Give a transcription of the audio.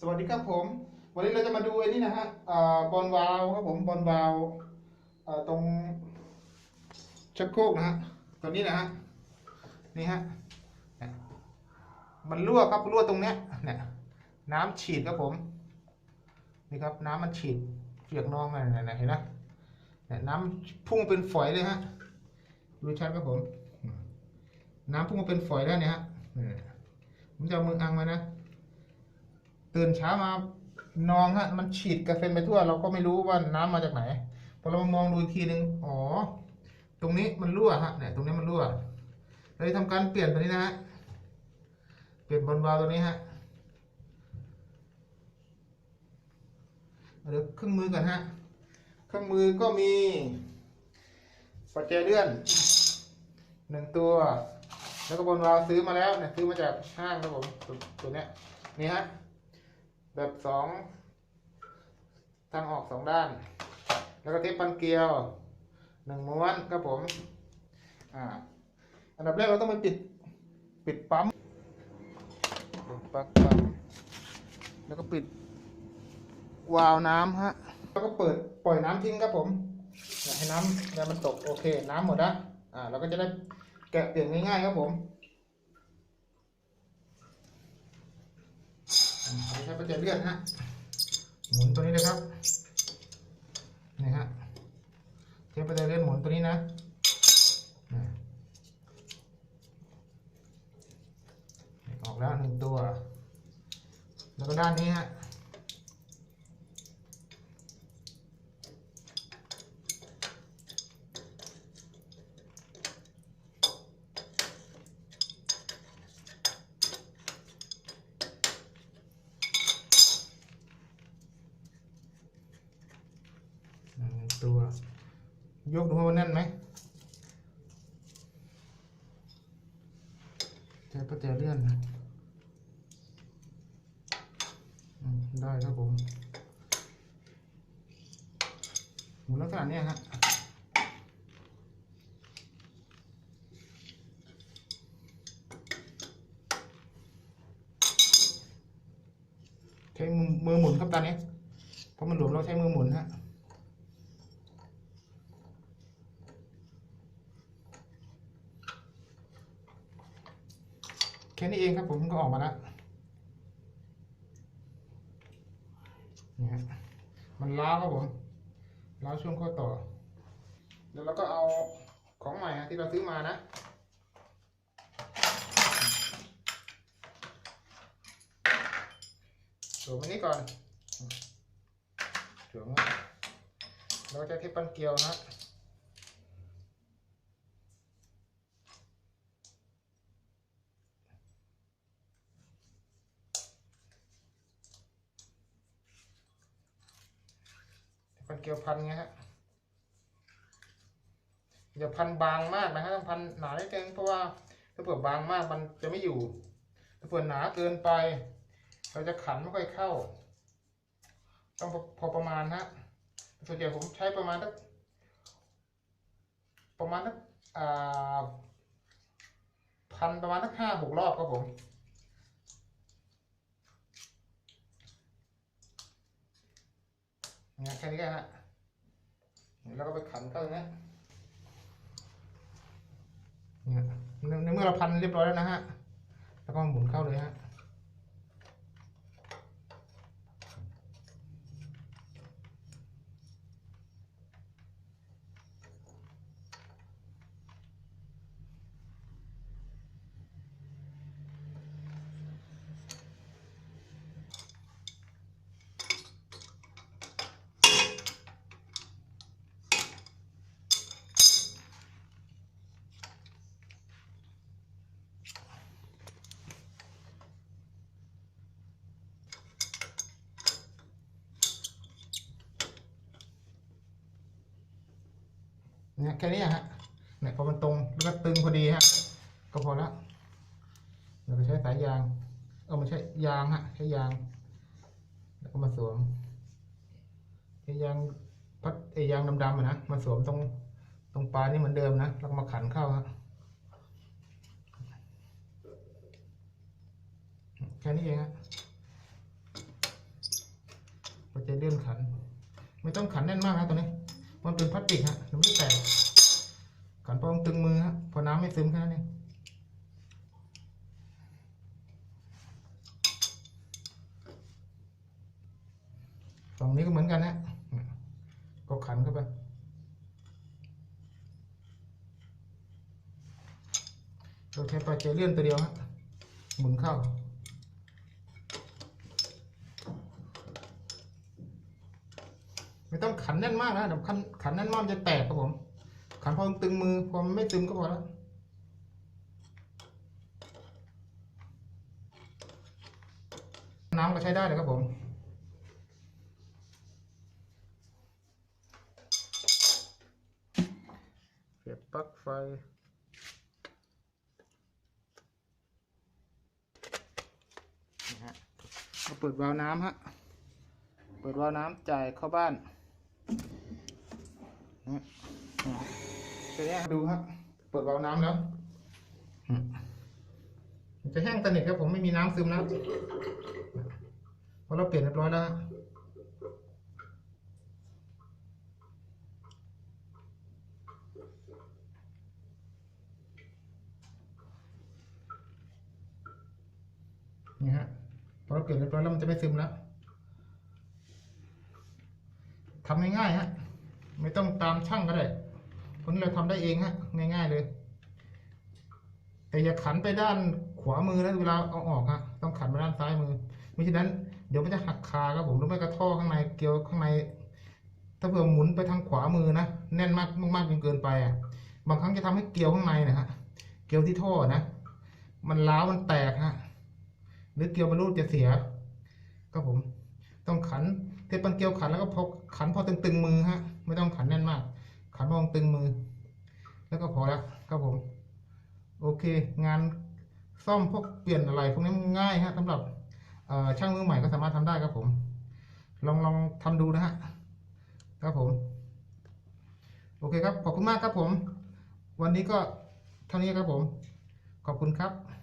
สวัสดีครับผม วันนี้เราจะมาดูไอ้นี่นะฮะบอลวาล์วครับผมบอลวาล์วตรงชักโครกนะฮะตัวนี้นะฮะนี่ฮะมันรั่วครับรั่วตรงเนี้ยเนี่ยน้ำฉีดครับผมนี่ครับน้ำมันฉีดเปียกนองอะไรเนี่ยเห็นไหมเนี่ยน้ำพุ่งเป็นฝอยเลยฮะดูชัดครับผม น้ำพุ่งมาเป็นฝอยแล้วเนี่ยฮะผมจะเอามืออังมานะ ตื่นเช้ามานองฮะ มันฉีดกระเซ็นไปทั่ว เราก็ไม่รู้ว่าน้ำมาจากไหน พอเรามองดูอีกทีนึงอ๋อ ตรงนี้มันรั่วฮะเนี่ยตรงนี้มันรั่วเลยทำการเปลี่ยนตัวนี้นะฮะ เปลี่ยนบอลวาล์วตัวนี้ฮะเดี๋ยวเครื่องมือก่อนฮะ เครื่องมือก็มีปัจจัยเลื่อนหนึ่งตัว แล้วก็บอลวาล์วซื้อมาแล้วเนี่ยซื้อมาจากห้างครับผมตัวตัวเนี้ยนี่ฮะ แบบสองทางออกสองด้าน แล้วก็เทปปันเกลียวหนึ่งม้วนครับผมอ่าอันดับแรกเราต้องไปปิดปิดปั๊มปิดปลั๊กปั๊มแล้วก็ปิดวาล์วน้ำฮะแล้วก็เปิดปล่อยน้ำทิ้งครับผมให้น้ำเนี่ยมันตกโอเค น้ำหมดละอ่าเราก็จะได้แกะเปลี่ยนง่ายๆครับผม อันนี้ ใช้ประแจเลื่อนฮะหมุนตัวนี้เลยครับนี่ฮะใช้ประแจเลื่อนหมุนตัวนี้นะออกแล้วหนึ่งตัว แล้วก็ด้านนี้ฮะ หนึ่ง ตัว ยกดูว่ามันแน่นไหมใช้ประแจเลื่อนนะได้ครับผมหมุนลักษณะนี้ฮะใช้มือหมุนครับตอนนี้เพราะมันหลวมเราใช้มือหมุนฮะ แค่นี้เองครับผมก็ออกมาแล้วนี่ฮะมันล้าครับผมล้าช่วงข้อต่อ แล้วเราก็เอาของใหม่ที่เราซื้อมานะสวมอันนี้ก่อนสวมแล้วก็จะเทปปันเกลียวนะ พันเกลียวพันไงฮะอย่าพันบางมากนะฮะต้องพันหนานิดนึงเพราะว่าถ้าเผื่อบางมากมันจะไม่อยู่ ถ้าเผื่อหนาเกินไป เราจะขันไม่ค่อยเข้า ต้องพอประมาณฮะส่วนใหญ่ผมใช้ประมาณสักประมาณสักพันประมาณสักห้าหกรอบครับผม นะแค่นี้ก็ฮะแล้วก็ไปขันเข้าอย่างนี้เนี่ยในเมื่อเราพันเรียบร้อยแล้วนะฮะ แล้วก็หมุนเข้าเลยฮะ เนี่ยแค่นี้ฮะเนี่ยพอมันตรงแล้วก็ตึงพอดีฮะก็พอล้วเราก็ใช้สายยางเอามาใช้ยางฮะใช้ยาง แล้วก็มาสวมใช้ยางพัดไอ้ยางดำๆนะมาสวมตรงตรงปลายนี่เหมือนเดิมนะแล้วมาขันเข้าฮะแค่นี้เองฮะก็จะเลื่อนขัน ไม่ต้องขันแน่นมากนะตัวนี้ มันเป็นพลาสติกฮะมันไม่แตกขันพองตึงมือฮะพอน้ำไม่ซึมแค่นั้นเองฝั่งนี้ก็เหมือนกันนะก็ขันเข้าไปเราใช้ปลาเจเลื่อนตัวเดียวฮะหมุนเข้า ไม่ต้องขันแน่นมากนะเดี๋ยวขันขันแน่นมากมันจะแตกครับผม ขันพอตึงมือพอมันไม่ตึงก็พอแล้วน้ำก็ใช้ได้เลยครับผมเสียบปลั๊กไฟนี่ฮะมาเปิดวาล์วน้ำฮะ เปิดวาล์วน้ำจ่ายเข้าบ้าน นะอ่าทีนี้ดูครับ เปิดวาล์วน้ำแล้วอืมมันจะแห้งสนิทครับผมไม่มีน้ำซึมแล้วเพราะเราเปลี่ยนเรียบร้อยแล้วฮะนี่ฮะพอเราเปลี่ยนเรียบร้อยแล้วมันจะไม่ซึมแล้วทำง่ายๆฮะ ไม่ต้องตามช่างก็ได้คนนี้เราทำได้เองฮะง่ายๆเลย แต่อย่าขันไปด้านขวามือนะเวลาเอาออกฮะต้องขันไปด้านซ้ายมือไม่ฉะนั้นเดี๋ยวมันจะหักคาครับผมหรือไม่กระท่อข้างในเกลียวข้างใน ถ้าเผื่อหมุนไปทางขวามือนะแน่นมากมากจนเกินไปอะ บางครั้งจะทำให้เกลียวข้างในนะฮะเกลียวที่ท่อนะมันล้าวมันแตกฮะหรือเกลียวมันรูดจะเสียครับผม ต้องขันเทปปันเกลียวขันแล้วก็พอขันพอตึงๆมือฮะ ไม่ต้องขันแน่นมาก ขันพอตึงมือ แล้วก็พอแล้วครับผม โอเค งานซ่อมพวกเปลี่ยนอะไรพวกนี้ง่ายฮะสำหรับช่างมือใหม่ก็สามารถทำได้ครับผม ลองลองทำดูนะฮะครับผม โอเคครับขอบคุณมากครับผม วันนี้ก็เท่านี้ครับผม ขอบคุณครับ